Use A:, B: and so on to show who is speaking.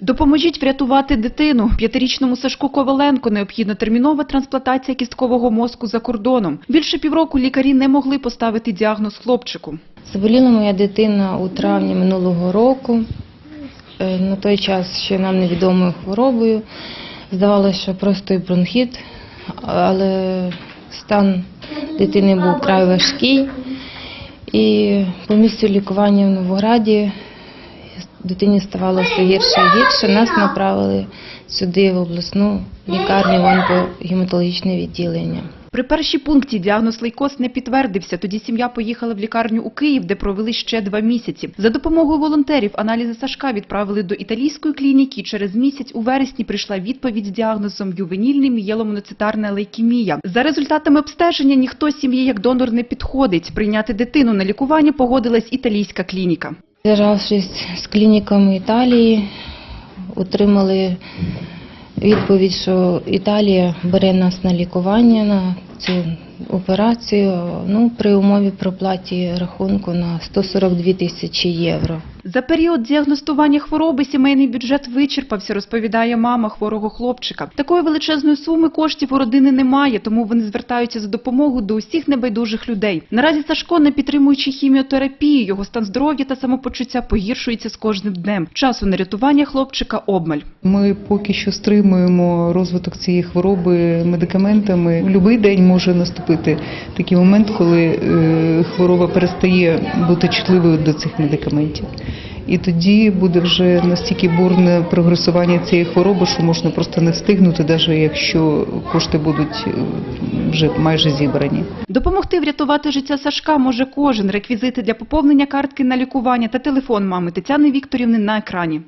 A: Допоможіть врятувати дитину. П'ятирічному Сашку Коваленко необхідна термінова трансплантація кісткового мозку за кордоном. Більше півроку лікарі не могли поставити діагноз хлопчику.
B: Заболіла моя дитина у травні минулого року. Е, На той час ще нам невідомою хворобою. Здавалося, що просто бронхіт, але стан дитини був край важкий. І по місцю лікування в Новограді дитині ставало все гірше і гірше. Нас направили сюди, в обласну лікарню, онкогематологічне відділення.
A: При першій пункті діагноз лейкоз не підтвердився. Тоді сім'я поїхала в лікарню у Київ, де провели ще два місяці. За допомогою волонтерів аналізи Сашка відправили до італійської клініки. Через місяць у вересні прийшла відповідь з діагнозом ювенільний мієломоноцитарна лейкемія. За результатами обстеження ніхто сім'ї як донор не підходить. Прийняти дитину на лікування погодилась італійська клініка.
B: Зв'язавшись з клініками Італії, отримали відповідь, що Італія бере нас на лікування на цю операцію ну, при умові проплаті рахунку на 142 тисячі євро.
A: За період діагностування хвороби сімейний бюджет вичерпався, розповідає мама хворого хлопчика. Такої величезної суми коштів у родини немає, тому вони звертаються за допомогою до усіх небайдужих людей. Наразі Сашко не підтримуючи хіміотерапію, його стан здоров'я та самопочуття погіршується з кожним днем. Часу на рятування хлопчика обмаль.
C: Ми поки що стримуємо розвиток цієї хвороби медикаментами. Будь-який день може наступити такий момент, коли е, хвороба перестає бути чутливою до цих медикаментів. І тоді буде вже настільки бурне прогресування цієї хвороби, що можна просто не встигнути, навіть якщо кошти будуть е, вже майже зібрані.
A: Допомогти врятувати життя Сашка може кожен. Реквізити для поповнення картки на лікування та телефон мами Тетяни Вікторівни на екрані.